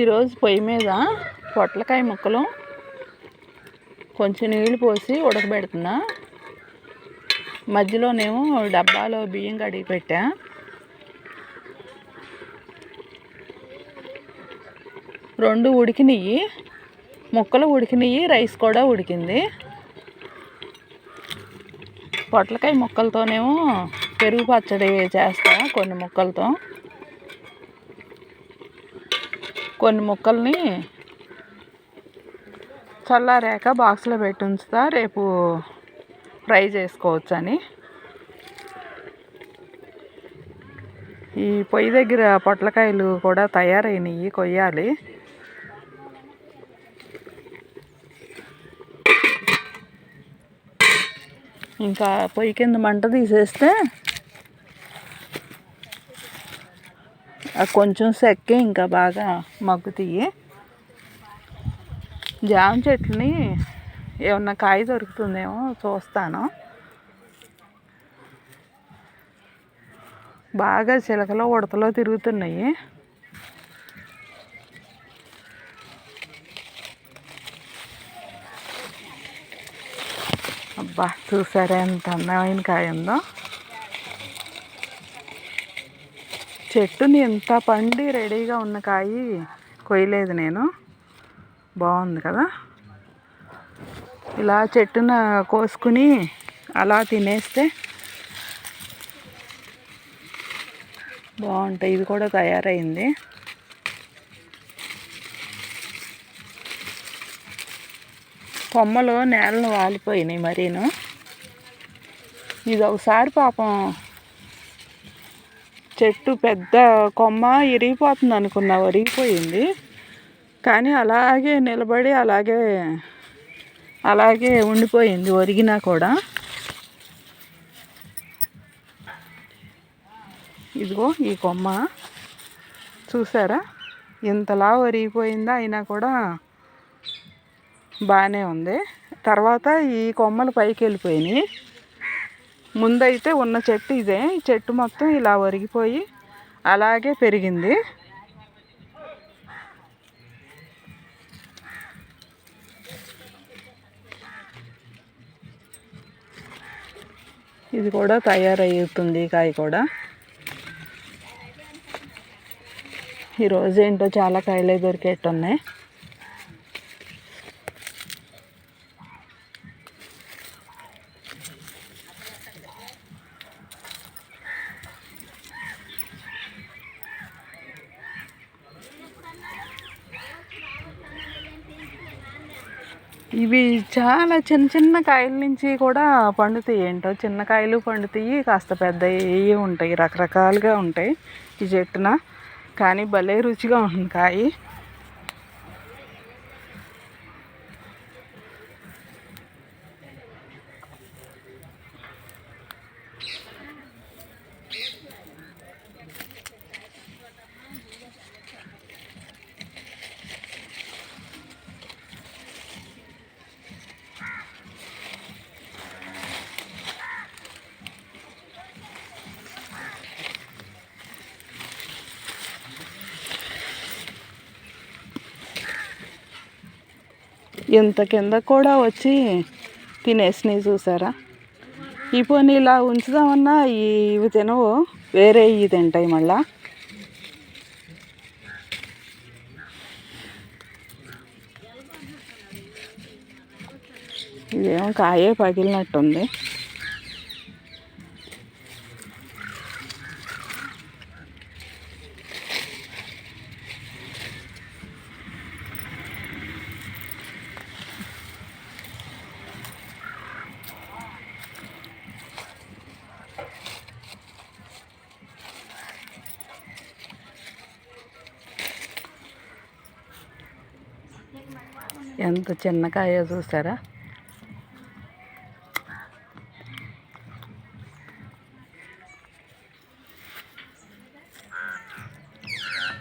ఈరోజు పొయ్యి మీద పొట్లకాయ ముక్కలు కొంచెం నీళ్ళు పోసి ఉడకబెడుతున్నా. మధ్యలోనేమో డబ్బాలో బియ్యం కడిగి పెట్టా. రెండు ఉడికినాయి ముక్కలు ఉడికినాయి రైస్ కూడా ఉడికింది. పొట్లకాయ ముక్కలతోనేమో పెరుగు పచ్చడి చేస్తా కొన్ని ముక్కలతో. కొన్ని ముక్కల్ని చల్లారాక బాక్స్లో పెట్టి ఉంచుతా. రేపు ఫ్రై చేసుకోవచ్చు అని ఈ పొయ్యి దగ్గర పొట్లకాయలు కూడా తయారైనవి కొయ్యాలి. ఇంకా పొయ్యి కింద మంట తీసేస్తే కొంచెం సెక్కే ఇంకా బాగా మగ్గుతాయి. జామ చెట్లని ఏమన్నా కాయ దొరుకుతుందేమో చూస్తాను. బాగా చిలకలో ఉడతలో తిరుగుతున్నాయి. అబ్బా చూసారా ఎంత అందమైన కాయ ఉందో? చెట్టుని ఎంత పండి రెడీగా ఉన్న కాయి కొయ్యలేదు నేను. బాగుంది కదా? ఇలా చెట్టున కోసుకుని అలా తినేస్తే బాగుంటాయి. ఇది కూడా తయారైంది. కొమ్మలు నేలను వాలిపోయినాయి మరీను. ఇది ఒకసారి పాపం చెట్టు పెద్ద కొమ్మ ఇరిగిపోతుంది అనుకున్నా ఒరిగిపోయింది. కానీ అలాగే నిలబడి అలాగే అలాగే ఉండిపోయింది ఒరిగినా కూడా. ఇదిగో ఈ కొమ్మ. చూసారా? ఇంతలా ఒరిగిపోయిందా అయినా కూడా బాగానే ఉంది. తర్వాత ఈ కొమ్మలు పైకి వెళ్ళిపోయినాయి ముందైతే ఉన్న చెట్టు ఇదే. ఈ చెట్టు మొత్తం ఇలా ఒరిగిపోయి అలాగే పెరిగింది. ఇది కూడా తయారవుతుంది కాయ కూడా. ఈరోజు ఏంటో చాలా కాయలే దొరికేట్టున్నాయి. ఇవి చాలా చిన్న చిన్న కాయల నుంచి కూడా పండుతాయి ఏంటో. చిన్న కాయలు పండుతాయి కాస్త పెద్దవి ఉంటాయి రకరకాలుగా ఉంటాయి ఈ చెట్టున. కానీ భలే రుచిగా ఉంటుంది కాయి. ఇంత కింద కూడా వచ్చి తినేసినవి చూసారా? ఈ పోనీ ఇలా ఉంచుదామన్నా ఇవి తినవు వేరే ఇవి తింటాయి మళ్ళా. ఇదేమో కాయే పగిలినట్టుంది. ఎంత చిన్నకాయో చూసారా